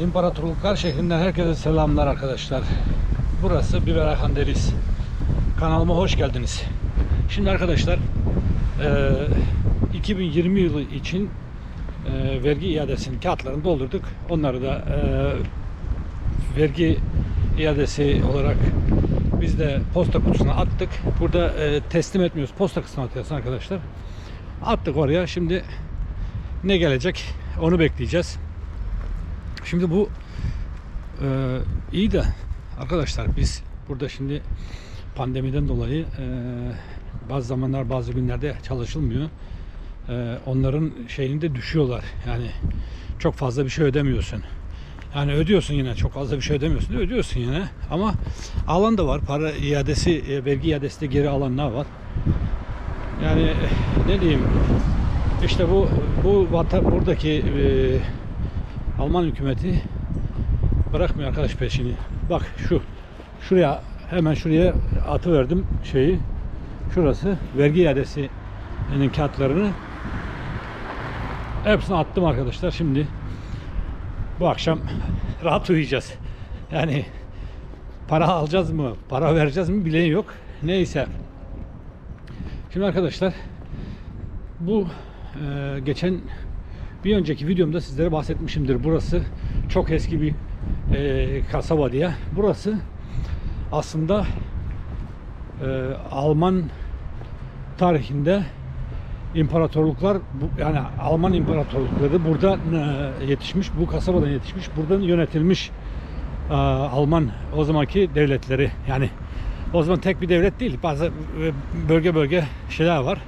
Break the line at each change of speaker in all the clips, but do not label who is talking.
İmparatorluklar şehrinden herkese selamlar arkadaşlar. Burası Biberayhan Deniz. Kanalıma hoş geldiniz. Şimdi arkadaşlar eee, 2020 yılı için eee, vergi iadesinin kağıtlarını doldurduk. Onları da eee, vergi iadesi olarak biz de posta kutusuna attık. Burada teslim etmiyoruz. Posta kutusuna atıyoruz arkadaşlar. Attık oraya. Şimdi ne gelecek onu bekleyeceğiz. Şimdi bu e, iyi de arkadaşlar biz burada şimdi pandemiden dolayı e, bazı zamanlar bazı günlerde çalışılmıyor. E, onların şeyinde düşüyorlar. Yani çok fazla bir şey ödemiyorsun. Yani ödüyorsun yine çok fazla bir şey ödemiyorsun. Ödüyorsun yine ama alan da var. Para iadesi, e, vergi iadesi de geri alanlar var. Yani e, ne diyeyim? İşte bu bu vatan buradaki e, Alman hükümeti bırakmıyor arkadaş peşini. Bak şu şuraya hemen şuraya atı verdim şeyi. Şurası vergi iadesinin kağıtlarını hepsini attım arkadaşlar. Şimdi bu akşam rahat uyuyacağız. Yani para alacağız mı, para vereceğiz mi bilen yok. Neyse. Şimdi arkadaşlar bu e, geçen bir önceki videomda sizlere bahsetmişimdir. Burası çok eski bir e, kasaba diye. Burası aslında e, Alman tarihinde imparatorluklar yani Alman imparatorlukları burada e, yetişmiş, bu kasabadan yetişmiş, buradan yönetilmiş e, Alman o zamanki devletleri yani o zaman tek bir devlet değil bazı e, bölge bölge şeyler var.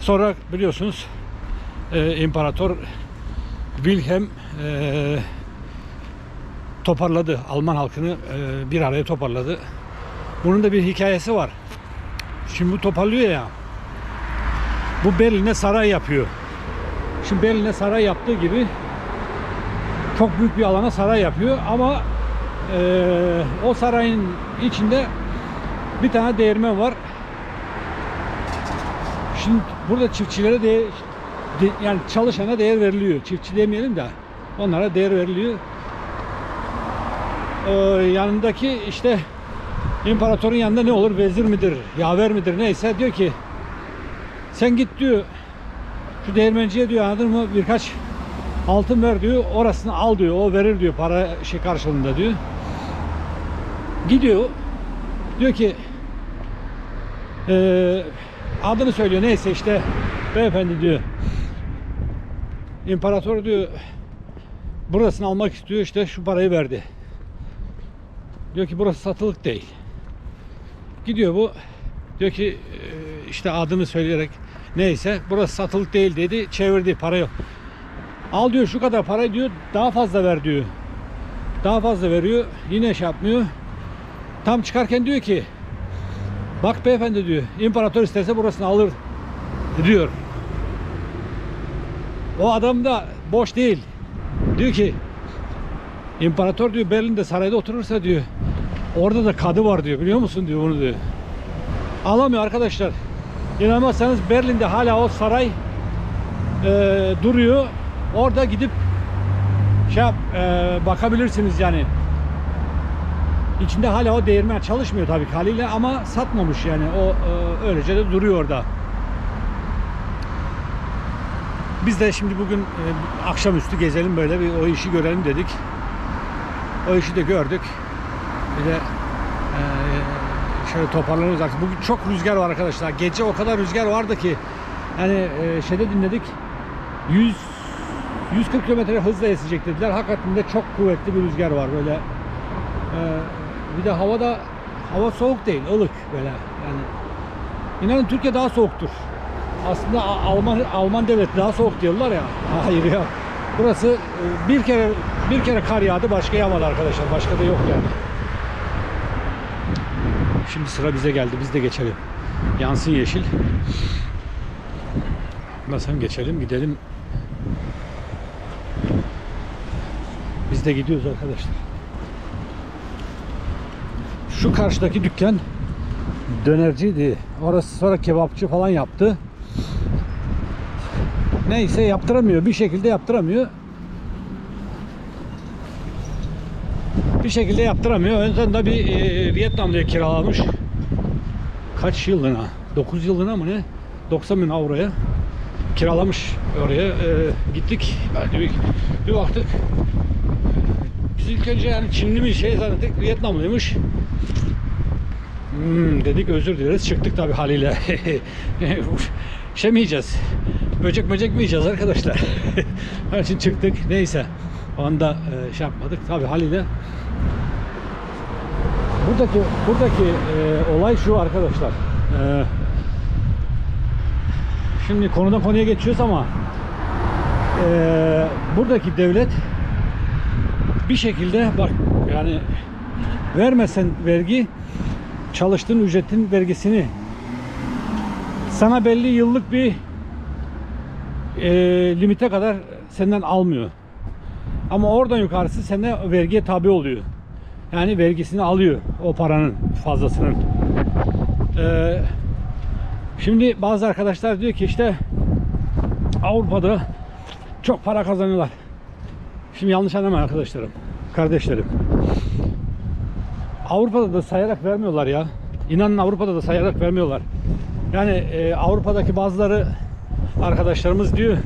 Sonra biliyorsunuz e, İmparator Wilhelm e, toparladı Alman halkını e, bir araya toparladı. Bunun da bir hikayesi var. Şimdi bu toparlıyor ya. Bu Berlin'e saray yapıyor. Şimdi Berlin'e saray yaptığı gibi çok büyük bir alana saray yapıyor ama e, o sarayın içinde bir tane değirmen var. Şimdi burada çiftçilere de, yani çalışana değer veriliyor. Çiftçi demeyelim de onlara değer veriliyor. Ee, yanındaki işte imparatorun yanında ne olur? Vezir midir? Yaver midir? Neyse diyor ki sen git diyor şu değirmenciye diyor anladın mı birkaç altın ver diyor orasını al diyor o verir diyor para şey karşılığında diyor gidiyor diyor ki eee adını söylüyor neyse işte beyefendi diyor imparator diyor burasını almak istiyor işte şu parayı verdi diyor ki burası satılık değil gidiyor bu diyor ki "Eee, işte adını söyleyerek neyse burası satılık değil dedi çevirdi para yok al diyor şu kadar parayı diyor daha fazla ver diyor daha fazla veriyor yine şey yapmıyor tam çıkarken diyor ki Bak beyefendi diyor. İmparator isterse burasını alır diyor. O adam da boş değil. Diyor ki İmparator diyor Berlin'de sarayda oturursa diyor. Orada da kadı var diyor. Biliyor musun diyor bunu diyor. Alamıyor arkadaşlar. İnanmazsanız Berlin'de hala o saray e, duruyor. Orada gidip şey yap, e, bakabilirsiniz yani. İçinde hala o değirmen çalışmıyor tabii haliyle ama satmamış yani o e, öylece de duruyor orada. Biz de şimdi bugün e, akşamüstü gezelim böyle bir o işi görelim dedik. O işi de gördük. Bir de e, şöyle toparlanıyoruz artık. Bugün çok rüzgar var arkadaşlar. Gece o kadar rüzgar vardı ki yani e, şeyde dinledik 100 140 kilometre hızla esecek dediler. Hakikaten de çok kuvvetli bir rüzgar var böyle. Ee, bir de havada hava soğuk değil, ılık böyle yani. İnanın Türkiye daha soğuktur. Aslında Alman Alman devleti daha soğuk diyorlar ya. Hayır ya. Burası e, bir kere bir kere kar yağdı, başka yağmadı arkadaşlar. Başka da yok yani. Şimdi sıra bize geldi. Biz de geçelim. Yansın yeşil. Nasıl geçelim, gidelim. Biz de gidiyoruz arkadaşlar. Şu karşıdaki dükkan dönerciydi. Orası sonra kebapçı falan yaptı. Neyse yaptıramıyor. Bir şekilde yaptıramıyor. bir şekilde yaptıramıyor. Yüzden de bir e, Vietnamlıya kiralamış. Kaç yıllığına? 9 yıllığına mı ne? 90 bin avroya kiralamış oraya. E, gittik. Yani bir, bir baktık. Biz ilk önce yani Çinli mi şey zannettik. Vietnamlıymış. Hmm, dedik özür dileriz. Çıktık tabii haliyle. mi yiyeceğiz? Böcek böcek mi yiyeceğiz arkadaşlar? Onun için çıktık. Neyse. Onda e, şey yapmadık. Tabii haliyle buradaki buradaki e, olay şu arkadaşlar. E, şimdi konudan konuya geçiyoruz ama e, buradaki devlet bir şekilde bak yani vermesen vergi çalıştığın ücretin vergisini sana belli yıllık bir e, limite kadar senden almıyor. Ama oradan yukarısı senden vergiye tabi oluyor. Yani vergisini alıyor o paranın fazlasının. Ee, şimdi bazı arkadaşlar diyor ki işte Avrupa'da çok para kazanıyorlar. Şimdi yanlış anlamayın arkadaşlarım, kardeşlerim. Avrupa'da da sayarak vermiyorlar ya. İnanın Avrupa'da da sayarak vermiyorlar. Yani e, Avrupa'daki bazıları arkadaşlarımız diyor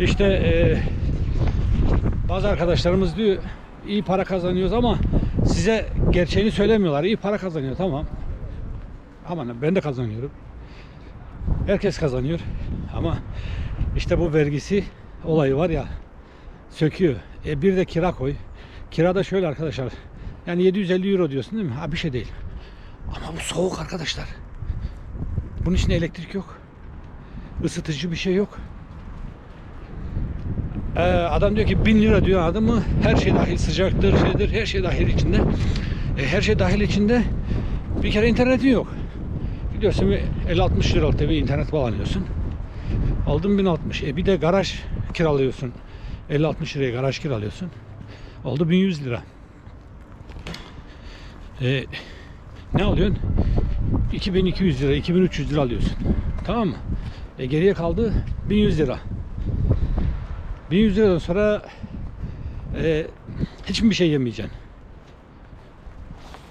işte e, bazı arkadaşlarımız diyor iyi para kazanıyoruz ama size gerçeğini söylemiyorlar. İyi para kazanıyor tamam. Ama ben de kazanıyorum. Herkes kazanıyor. Ama işte bu vergisi olayı var ya söküyor. E bir de kira koy. Kira da şöyle arkadaşlar. Yani 750 euro diyorsun değil mi? Ha bir şey değil. Ama bu soğuk arkadaşlar. Bunun içinde elektrik yok. Isıtıcı bir şey yok. Ee, adam diyor ki 1000 lira diyor adam mı? Her şey dahil sıcaktır, şeydir, her şey dahil içinde. E, her şey dahil içinde bir kere internetin yok. Gidiyorsun bir 50-60 liralık bir internet bağlanıyorsun. Aldın 1060. E bir de garaj kiralıyorsun. 50-60 liraya garaj kiralıyorsun. Oldu 1100 lira. E, ne alıyorsun? 2200 lira, 2300 lira alıyorsun. Tamam mı? E geriye kaldı 1100 lira. 1100 liradan sonra e, hiçbir şey yemeyeceksin.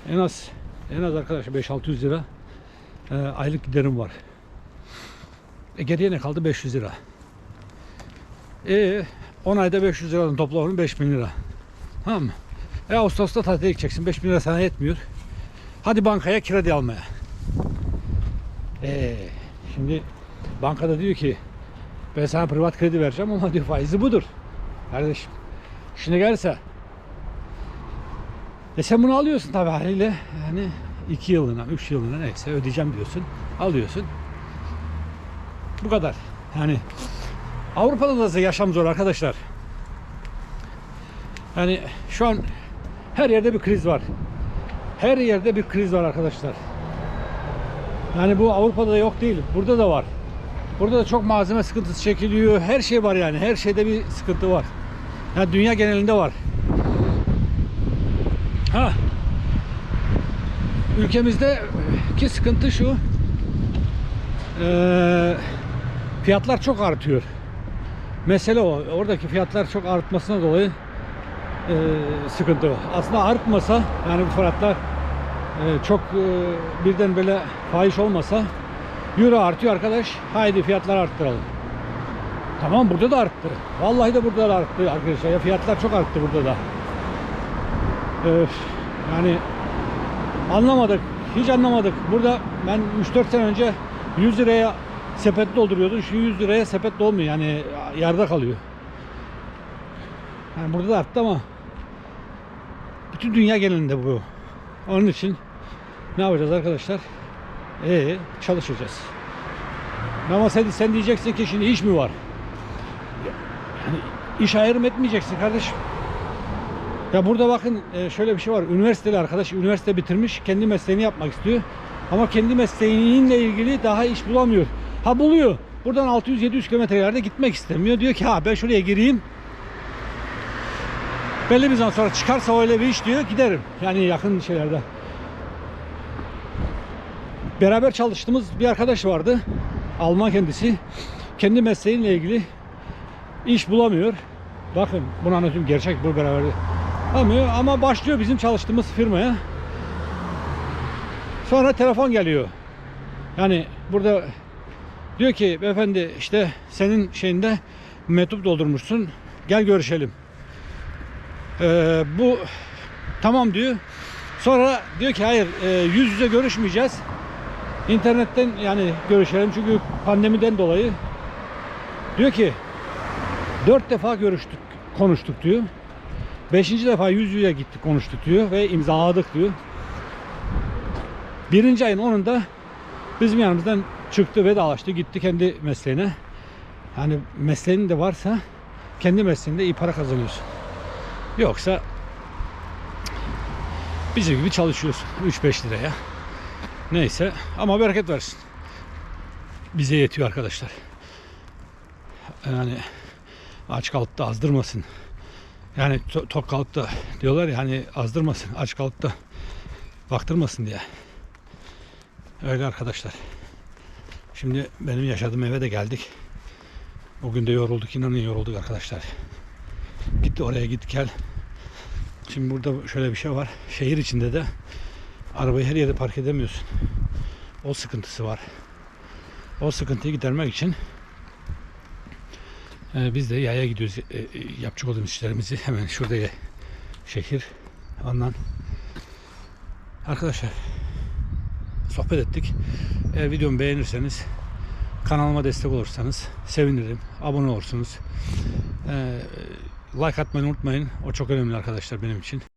En az en az arkadaşlar 5-600 lira e, aylık giderim var. E geriye ne kaldı? 500 lira. E 10 ayda 500 liradan toplamı 5000 lira. Tamam mı? E Ağustos'ta tatile gideceksin. 5000 lira sana yetmiyor. Hadi bankaya kredi almaya. E şimdi bankada diyor ki ben sana privat kredi vereceğim ama diyor faizi budur. Kardeşim. Şimdi gelse e sen bunu alıyorsun tabii haliyle. Yani 2 yılına, 3 yılına neyse ödeyeceğim diyorsun. Alıyorsun. Bu kadar. Yani Avrupa'da da yaşam zor arkadaşlar. Yani şu an her yerde bir kriz var. Her yerde bir kriz var arkadaşlar. Yani bu Avrupa'da da yok değil. Burada da var. Burada da çok malzeme sıkıntısı çekiliyor. Her şey var yani. Her şeyde bir sıkıntı var. Yani dünya genelinde var. Ha. Ülkemizdeki sıkıntı şu. Ee, fiyatlar çok artıyor. Mesele o. Oradaki fiyatlar çok artmasına dolayı e, sıkıntı var. Aslında artmasa yani bu fiyatlar e, çok e, birden böyle fahiş olmasa Euro artıyor arkadaş. Haydi fiyatlar arttıralım. Tamam burada da arttı. Vallahi de burada da arttı arkadaşlar. Ya fiyatlar çok arttı burada da. Öf, yani anlamadık. Hiç anlamadık. Burada ben 3-4 sene önce 100 liraya sepet dolduruyordum. Şu 100 liraya sepet dolmuyor. Yani yerde kalıyor. Yani burada da arttı ama bütün dünya genelinde bu. Onun için ne yapacağız arkadaşlar? Ee, çalışacağız. Ama sen, sen diyeceksin ki şimdi iş mi var? Yani iş ayrım etmeyeceksin kardeşim. Ya burada bakın e, şöyle bir şey var. Üniversiteli arkadaş üniversite bitirmiş. Kendi mesleğini yapmak istiyor. Ama kendi mesleğiyle ilgili daha iş bulamıyor. Ha buluyor. Buradan 600-700 kilometrelerde gitmek istemiyor. Diyor ki ha ben şuraya gireyim. Belli bir zaman sonra çıkarsa öyle bir iş diyor giderim. Yani yakın şeylerde. Beraber çalıştığımız bir arkadaş vardı. Alman kendisi. Kendi mesleğiyle ilgili iş bulamıyor. Bakın bunu anlatıyorum. Gerçek bu beraber. Almıyor ama başlıyor bizim çalıştığımız firmaya. Sonra telefon geliyor. Yani burada diyor ki beyefendi işte senin şeyinde mektup doldurmuşsun. Gel görüşelim. Ee, bu tamam diyor. Sonra diyor ki hayır e, yüz yüze görüşmeyeceğiz. İnternetten yani görüşelim çünkü pandemiden dolayı. Diyor ki dört defa görüştük, konuştuk diyor. Beşinci defa yüz yüze gittik konuştuk diyor ve imzaladık diyor. Birinci ayın 10'unda bizim yanımızdan çıktı vedalaştı gitti kendi mesleğine. Yani mesleğin de varsa kendi mesleğinde iyi para kazanıyorsun. Yoksa bizim gibi çalışıyorsun 3-5 liraya. Neyse ama bereket versin. Bize yetiyor arkadaşlar. Yani aç kalıp da azdırmasın. Yani to- tok kalıp da diyorlar ya hani azdırmasın, aç kalıp da baktırmasın diye. Öyle arkadaşlar. Şimdi benim yaşadığım eve de geldik. Bugün de yorulduk, inanın yorulduk arkadaşlar. Gitti oraya git gel. Şimdi burada şöyle bir şey var. Şehir içinde de arabayı her yere park edemiyorsun. O sıkıntısı var. O sıkıntıyı gidermek için e, biz de yaya gidiyoruz. E, e, yapacak olduğumuz işlerimizi hemen şurada ye- şehir. Ondan arkadaşlar sohbet ettik. Eğer videomu beğenirseniz kanalıma destek olursanız sevinirim. Abone olursunuz. E, like atmayı unutmayın. O çok önemli arkadaşlar benim için.